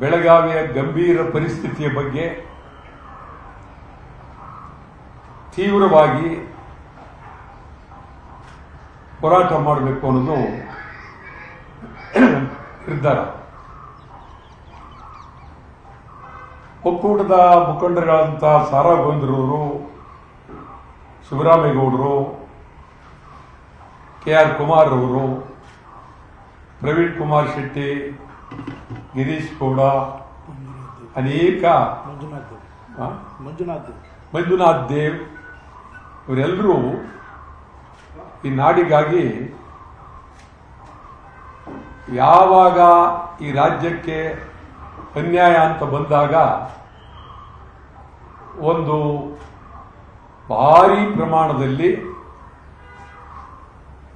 ಬೆಳಗಾವಿಯ ಗಂಭೀರ ಪರಿಸ್ಥಿತಿಯ ಬಗ್ಗೆ ತೀವ್ರವಾಗಿ ಹೋರಾಟ ಮಾಡಬೇಕು ಅನ್ನೋದು ನಿರ್ಧಾರ. ಒಕ್ಕೂಟದ ಮುಖಂಡರಾದಂಥ ಸಾರಾ ಗೋವಿಂದರವರು ಶಿವರಾಮೇಗೌಡರು ಕೆ ಆರ್ ಕುಮಾರ್ ಅವರು ಪ್ರವೀಣ್ ಕುಮಾರ್ ಶೆಟ್ಟಿ ಗಿರೀಶ್ ಕೂಡ ಅನೇಕ ಮಂಜುನಾಥ್ ಮಂಜುನಾಥ್ ದೇವ್. ಇವರೆಲ್ಲರೂ ಈ ನಾಡಿಗಾಗಿ ಯಾವಾಗ ಈ ರಾಜ್ಯಕ್ಕೆ ಅನ್ಯಾಯ ಅಂತ ಬಂದಾಗ ಒಂದು ಭಾರಿ ಪ್ರಮಾಣದಲ್ಲಿ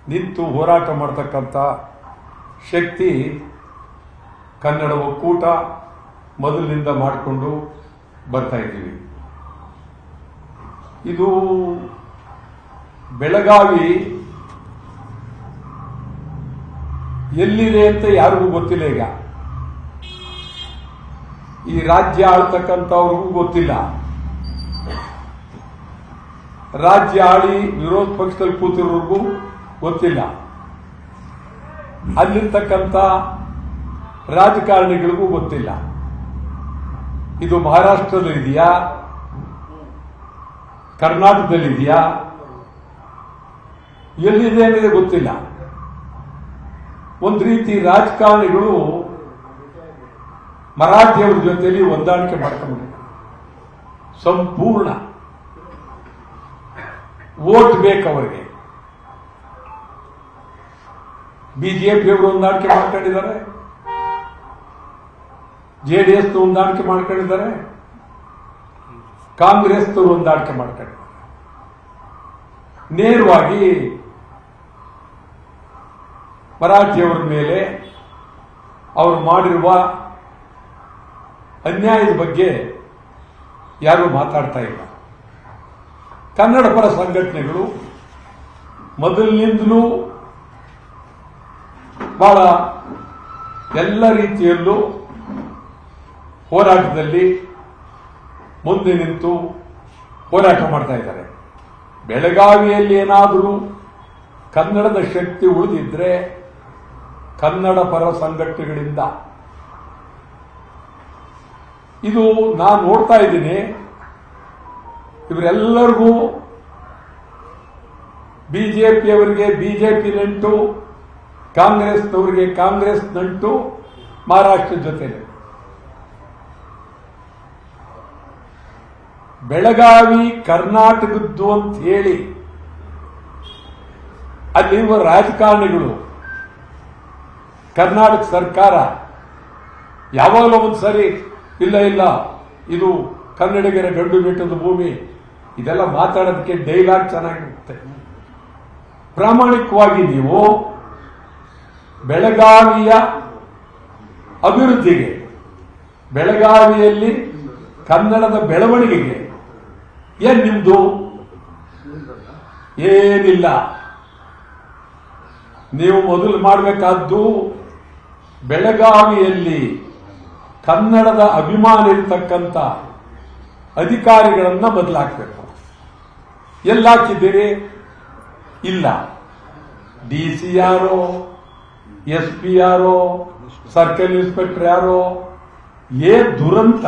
ನಿಂತು ಹೋರಾಟ ಮಾಡ್ತಕ್ಕಂಥ ಶಕ್ತಿ ಕನ್ನಡ ಒಕ್ಕೂಟ ಮೊದಲಿನಿಂದ ಮಾಡಿಕೊಂಡು ಬರ್ತಾ ಇದ್ದೀವಿ. ಇದು ಬೆಳಗಾವಿ ಎಲ್ಲಿದೆ ಅಂತ ಯಾರಿಗೂ ಗೊತ್ತಿಲ್ಲ ಈಗ. ಈ ರಾಜ್ಯ ಆಳ್ತಕ್ಕಂಥವ್ರಿಗೂ ಗೊತ್ತಿಲ್ಲ. ರಾಜ್ಯ ಆಳಿ ವಿರೋಧ ಪಕ್ಷದಲ್ಲಿ ಕೂತಿರೋರ್ಗೂ ಗೊತ್ತಿಲ್ಲ. ಅಲ್ಲಿರ್ತಕ್ಕಂಥ ರಾಜಕಾರಣಿಗಳಿಗೂ ಗೊತ್ತಿಲ್ಲ. ಇದು ಮಹಾರಾಷ್ಟ್ರದಲ್ಲಿದೆಯಾ ಕರ್ನಾಟಕದಲ್ಲಿದೆಯಾ ಎಲ್ಲಿದೆ ಅನ್ನೋದೇ ಗೊತ್ತಿಲ್ಲ. ಒಂದು ರೀತಿ ರಾಜಕಾರಣಿಗಳು ಮರಾಠಿಯವರ ಜೊತೆಯಲ್ಲಿ ಹೊಂದಾಣಿಕೆ ಮಾಡ್ಕೊಂಡು ಸಂಪೂರ್ಣ. ವೋಟ್ ಬೇಕು ಅವರಿಗೆ. ಬಿಜೆಪಿಯವರು ಹೊಂದಾಣಿಕೆ ಮಾಡ್ಕೊಂಡಿದ್ದಾರೆ. ಜೆಡಿಎಸ್ ಹೊಂದಾಣಿಕೆ ಮಾಡ್ಕೊಂಡಿದ್ದಾರೆ. ಕಾಂಗ್ರೆಸ್ ಹೊಂದಾಣಿಕೆ ಮಾಡ್ಕೊಂಡಿದ್ದಾರೆ. ನೇರವಾಗಿ ಮರಾಠಿಯವರ ಮೇಲೆ ಅವರು ಮಾಡಿರುವ ಅನ್ಯಾಯದ ಬಗ್ಗೆ ಯಾರೂ ಮಾತಾಡ್ತಾ ಇಲ್ಲ. ಕನ್ನಡ ಪರ ಸಂಘಟನೆಗಳು ಮೊದಲಿನಿಂದಲೂ ಬಹಳ ಎಲ್ಲ ರೀತಿಯಲ್ಲೂ ಹೋರಾಟದಲ್ಲಿ ಮುಂದೆ ನಿಂತು ಹೋರಾಟ ಮಾಡ್ತಾ ಇದ್ದಾರೆ. ಬೆಳಗಾವಿಯಲ್ಲಿ ಏನಾದರೂ ಕನ್ನಡದ ಶಕ್ತಿ ಉಳಿದಿದ್ರೆ ಕನ್ನಡ ಪರ ಸಂಘಟನೆಗಳಿಂದ. ಇದು ನಾನು ನೋಡ್ತಾ ಇದ್ದೀನಿ. ಇವರೆಲ್ಲರಿಗೂ ಬಿಜೆಪಿಯವರಿಗೆ ಬಿಜೆಪಿ ನಂಟು ಕಾಂಗ್ರೆಸ್ನವರಿಗೆ ಕಾಂಗ್ರೆಸ್ ನಂಟು ಮಹಾರಾಷ್ಟ್ರ ಜೊತೆಲೆ. ಬೆಳಗಾವಿ, ಕರ್ನಾಟಕದ್ದು ಅಂತ ಹೇಳಿ ಅಲ್ಲಿರುವ ರಾಜಕಾರಣಿಗಳು, ಕರ್ನಾಟಕ ಸರ್ಕಾರ ಯಾವಾಗಲೂ ಒಂದು ಸರಿ ಇಲ್ಲ ಇಲ್ಲ, ಇದು ಕನ್ನಡಿಗರ ಗಂಡು ಬೆಟ್ಟದ ಭೂಮಿ, ಇದೆಲ್ಲ ಮಾತಾಡೋದಕ್ಕೆ ಡೈಲಾಗ್ ಚೆನ್ನಾಗಿರುತ್ತೆ. ಪ್ರಾಮಾಣಿಕವಾಗಿ ನೀವು ಬೆಳಗಾವಿಯ ಅಭಿವೃದ್ಧಿಗೆ, ಬೆಳಗಾವಿಯಲ್ಲಿ ಕನ್ನಡದ ಬೆಳವಣಿಗೆಗೆ ಏನ್ ನಿಮ್ದು? ಏನಿಲ್ಲ. ನೀವು ಮೊದಲು ಮಾಡಬೇಕಾದ್ದು ಬೆಳಗಾವಿಯಲ್ಲಿ ಕನ್ನಡದ ಅಭಿಮಾನ ಇರ್ತಕ್ಕಂಥ ಅಧಿಕಾರಿಗಳನ್ನ ಬದಲಾಗಬೇಕು ಎಲ್ಲಾಕಿದ್ದೀರಿ ಇಲ್ಲ. ಡಿ ಸಿ ಯಾರೋ, ಎಸ್ ಪಿ ಯಾರೋ, ಸರ್ಕಲ್ ಇನ್ಸ್ಪೆಕ್ಟರ್ ಯಾರೋ, ಏ ದುರಂತ.